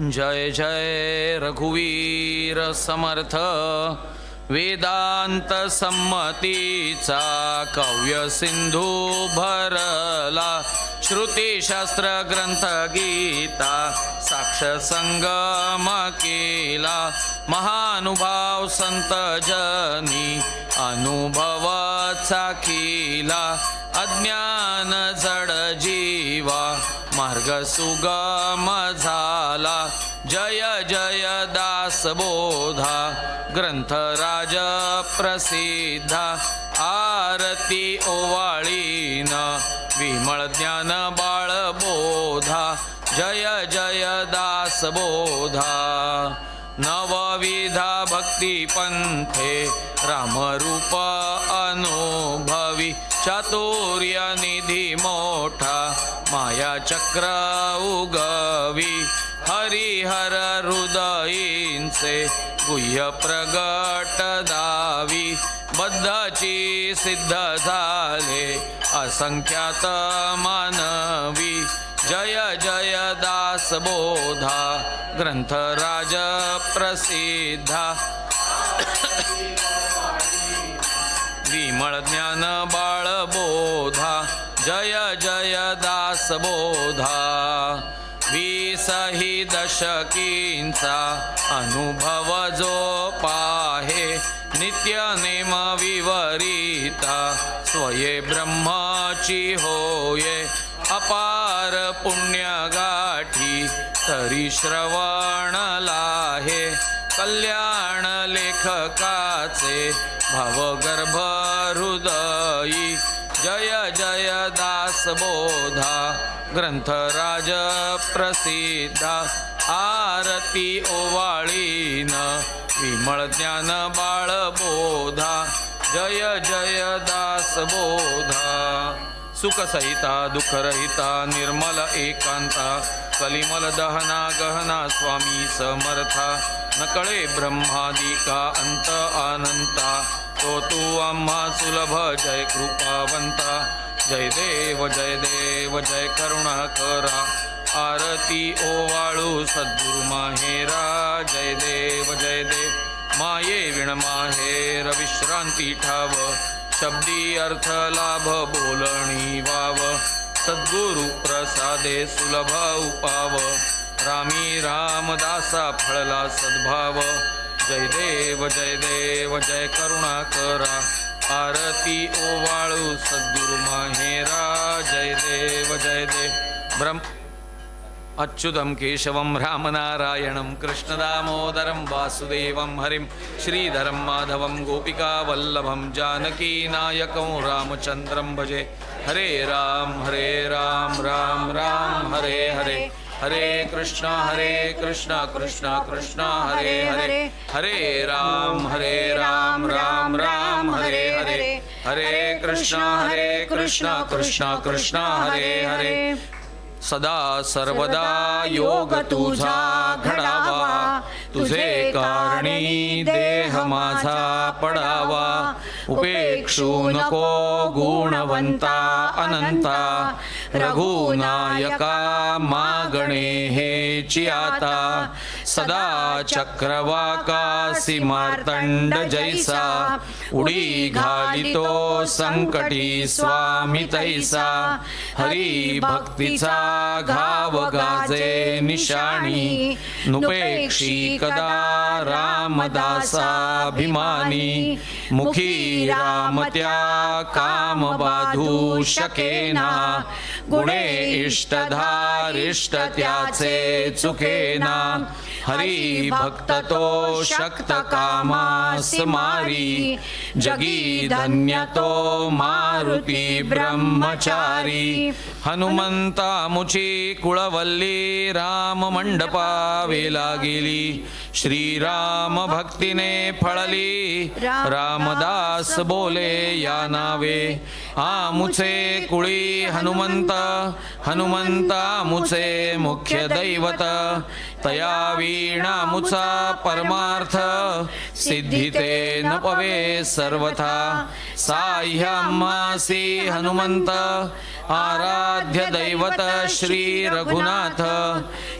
जय जय रघुवीर समर्थ वेदांत संमतीचा कव्य सिंधू भरला श्रुतीशास्त्र ग्रंथ गीता साक्ष संगम केला महानुभाव संत जनी अनुभवाचा केला अज्ञान जड जीवा मार्ग सुगम झाला. जय जय दास बोधा. ग्रंथराज प्रसिद्धा. आरती ओवाळीन. विमळ ज्ञान बाळ बोधा. जय जय दास बोधा. नवविधा भक्ती पंथे. रामरूप अनुभवी. चातुर्य निधी मोठा. माया चक्र उगवी हरिहर हृदयींचे गुह्य प्रगट दावी. बद्धाची सिद्ध झाले असंख्यात मानवी. जय जय दास बोधा ग्रंथराज प्रसिद्धा. विमळ ज्ञान बाळ बोधा जय जय दास बोधा दशकींचा अनुभव जो पाहे नित्य नेम विवरिता. स्वये ब्रह्माची होये अपार पुण्य गाठी तरी श्रवण लाहे. कल्याण लेखकाचे भावगर्भ हृदयी. जय जय दा बोधा ग्रंथराज प्रसिद्धा आरती ओवाळीन विमळ ज्ञान बाळ बोधा जय जय दास बोधा सुखसहिता दुःखरहिता निर्मल एकांता कलिमल दहना गहना स्वामी समर्था नकळे ब्रह्मादिका अंत आनंता तो तू आम्हा सुलभ जय कृपावंता. जय देव जय देव जय करुणा करा. आरती ओवाळू सद्गुरु माहेरा. जय देव जय देव माये विण माहेर. विश्रांती ठाव शब्दी अर्थ लाभ बोलणी वाव. सद्गुरु प्रसादे सुलभ उपाव. रामी रामदासा फळला सद्भाव. जय देव जय देव जय करुणा करा. आरती ओवाळू सद्गुरु माहेरा. जय देव जय देव. ब्रह्म अच्युतं केशवं रामनारायणं कृष्णदामोदरं वासुदेवं हरिं श्रीधरं माधवं गोपिकावल्लभं जानकीनायकं रामचन्द्रं भजे. हरे राम हरे राम राम राम हरे हरे. हरे कृष्ण हरे कृष्ण कृष्ण कृष्ण हरे हरे हरे राम हरे राम राम राम हरे हरे हरे कृष्ण हरे कृष्ण कृष्ण कृष्ण हरे हरे। सदा सर्वदा योग तुझा घडावा तुझे कारणी देह माझा पडावा। उपेक्षू नको गुणवंता अनंता रघुनायका मागणे हे आता. सदा चक्रवाकासी मार्तंड जैसा उडी घालितो संकटी स्वामी तैसा हरी भक्तीचा घाव गाजे निशाणी नुपेक्षी कदा रामदासाभिमानी मुखी राम त्या काम बाधू शकेना गुणे इष्टधारिष्ट त्याचे चुकेना हरी भक्त तो शक्त कामास मारी जगी धन्य तो मारुती ब्रह्मचारी। हनुमंता मुची कुळवल्ली राम मंडपावेला गेली श्रीराम भक्तीने फळली रामदास बोले या नावे। आमुचे कुळी हनुमंत हनुमंता मुचे मुख्य दैवत तया वीणा मुचा परमार्थ सिद्धिते न पवे सर्वथा. साह्यामासी हनुमंत आराध्य दैवत श्री रघुनाथ.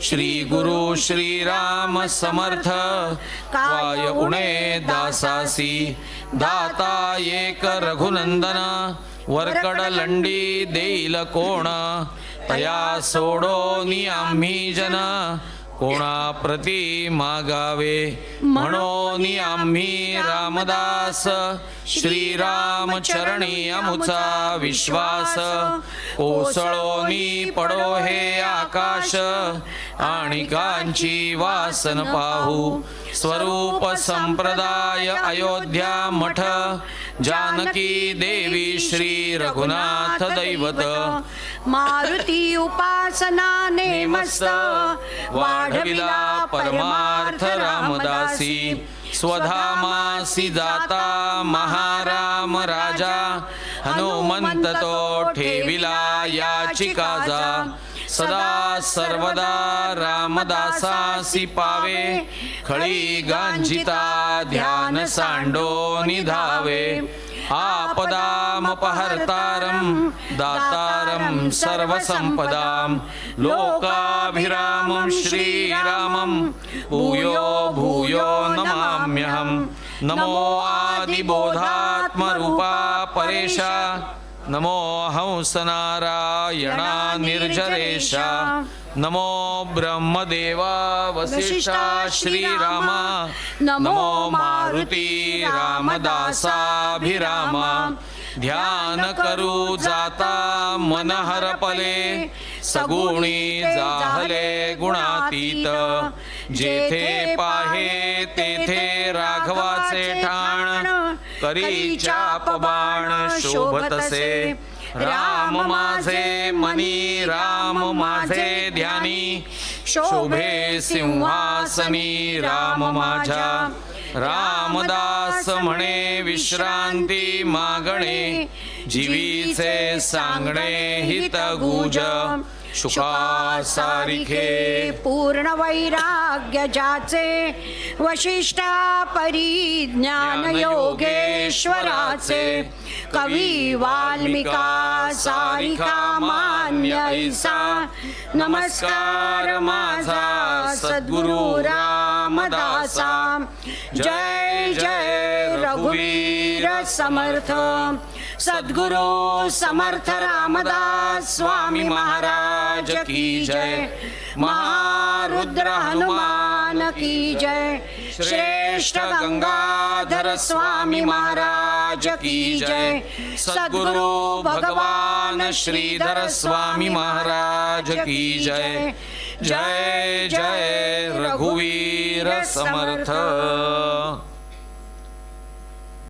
श्री गुरु श्रीराम समर्थ. काय गुणे दासासी. दाता एक रघुनंदन. वरकड लंडी देईल कोण. तया सोडो आम्ही जन. कोणा प्रती मागावे? म्हणून आम्ही रामदास. श्रीराम चरणी अमुचा विश्वास. कोसळोनी पडो हे आकाश. आणि कांची वासन पाहू. स्वरूप संप्रदाय अयोध्या मठ. जानकी देवी श्री रघुनाथ दैवत. मारुती उपासना नेमस्त वाढविला परमार्थ रामदासी. स्वधामासी जाता महाराम राजा. हनुमंत तो ठेविला याची काजा सदा सर्वदा रामदासासी पावे. खळी गांजिता ध्यान सांडो निधावे. आपदामपहर्तारं दातारं सर्वसम्पदां लोकाभिरामं श्रीरामं। भूयो भूयो नमाम्यहं। नमो आदिबोधात्मरूपा परेशा। नमो हंसनारायणा निर्जरेशा। नमो ब्रह्मदेवा वसिष्ठा श्रीरामा। नमो मारुती रामदासाभिरामा। ध्यान करू जाता मन हरपले सगुणी जाहले गुणातीत। जेथे पाहे तेथे राघवाचे ठाण करी चाप बाण शोभतसे राम माझे मनी राम माझे ध्यानी. शोभे सिंहासनी राम माझ्या. रामदास म्हणे विश्रांती मागणे. जीवीचे सांगणे हित गुज शुकासारिखे। पूर्ण वैराग्य ज्याचे वशिष्ठा परिज्ञान योगेश्वराचे कवी वाल्मिका सारिका मान्य ऐसा नमस्कार माझा सद्गुरु रामदासा। जय जय रघुवीर। समर्थ। सद्गुरु समर्थ रामदास स्वामी महाराज की जय। महारुद्र हनुमान की जय। श्रेष्ठ गंगाधर स्वामी महाराज की जय। सद्गुरु भगवान श्रीधर स्वामी महाराज की जय। जय जय रघुवीर समर्थ।